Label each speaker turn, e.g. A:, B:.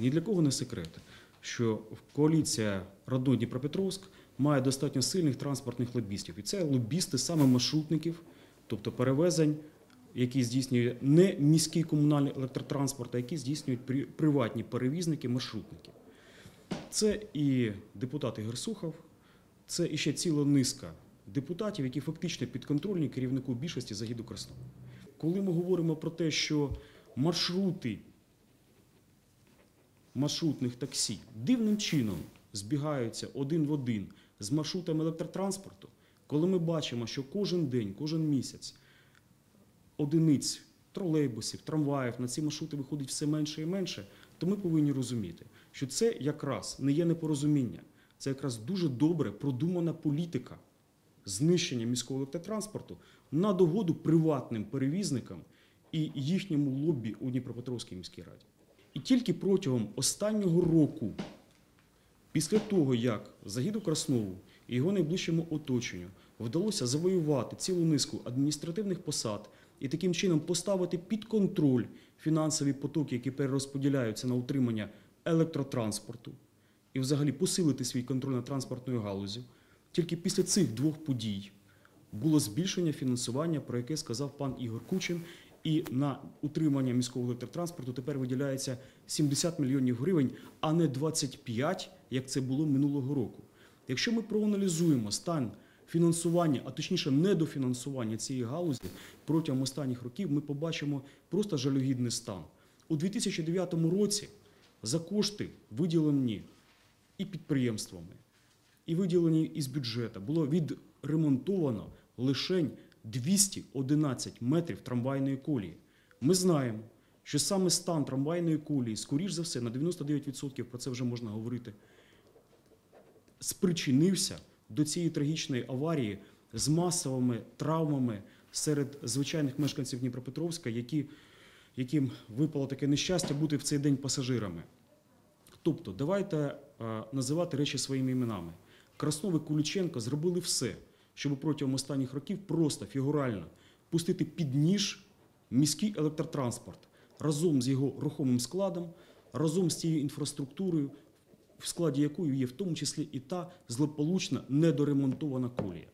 A: Ні для кого не секрет, що коаліція Радно Дніпропетровськ має достатньо сильних транспортних лобістів. І це лобісти саме маршрутників, тобто перевезень, які здійснює не міський комунальний електротранспорт, а які здійснюють приватні перевізники, маршрутники. Це і депутат Ігор Сухов, це і ще ціла низка депутатів, які фактично підконтрольні керівнику більшості Загіду Красного. Коли ми говоримо про те, що маршрути маршрутних таксі дивним чином збігаються один в один з маршрутами електротранспорту, коли ми бачимо, що кожен день, кожен місяць одиниць тролейбусів, трамваїв на ці маршрути виходить все менше і менше, то ми повинні розуміти, що це якраз не є непорозуміння, це якраз дуже добре продумана політика знищення міського електротранспорту на догоду приватним перевізникам і їхньому лобі у Дніпропетровській міській раді. Тільки протягом останнього року, після того, як Загіду Краснову і його найближчому оточенню вдалося завоювати цілу низку адміністративних посад і таким чином поставити під контроль фінансові потоки, які перерозподіляються на утримання електротранспорту, і взагалі посилити свій контроль над транспортною галузю, тільки після цих двох подій було збільшення фінансування, про яке сказав пан Ігор Кучин. І на утримання міського електротранспорту тепер виділяється 70 мільйонів гривень, а не 25, як це було минулого року. Якщо ми проаналізуємо стан фінансування, а точніше недофінансування цієї галузі протягом останніх років, ми побачимо просто жалюгідний стан. У 2009 році за кошти, виділені і підприємствами, і виділені із бюджету, було відремонтовано лише 211 метрів трамвайної колії. Ми знаємо, що саме стан трамвайної колії, скоріш за все, на 99% про це вже можна говорити, спричинився до цієї трагічної аварії з масовими травмами серед звичайних мешканців Дніпропетровська, які, яким випало таке нещастя бути в цей день пасажирами. Тобто, давайте називати речі своїми іменами. Краснов Куліченко зробили все, щоб протягом останніх років просто фігурально пустити під ніж міський електротранспорт разом з його рухомим складом, разом з цією інфраструктурою, в складі якої є в тому числі і та злополучна недоремонтована колія.